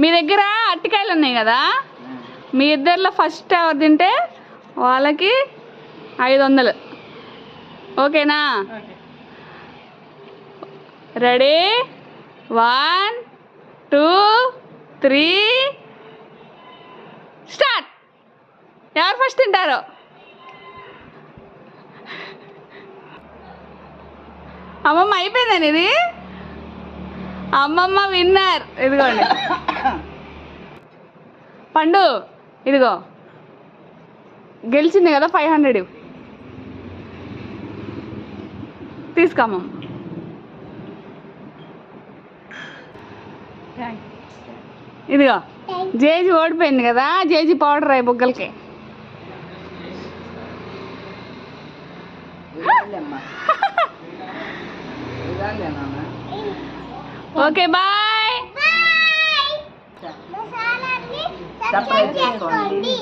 మీ దగ్గర అట్టికాయలు ఉన్నాయి కదా? మీ ఇద్దరిలో ఫస్ట్ ఎవరు తింటే వాళ్ళకి ఐదు వందలు ఓకేనా? Ready? One two three start! ఎవరు ఫస్ట్ తింటారు? అమ్మమ్మ అయిపోయిందని ఇది అమ్మమ్మ విన్నర్. ఇదిగోండి. పండు ఇదిగో. గెలిచింది కదా ఫైవ్ హండ్రెడ్. తీసుకోమ్మ. ఇదిగో. జేజీ ఓడిపోయింది కదా జేజీ పౌడర్ అయ్యి బుగ్గలకి. Okay bye. మసాలాన్ని చేసుకోండి.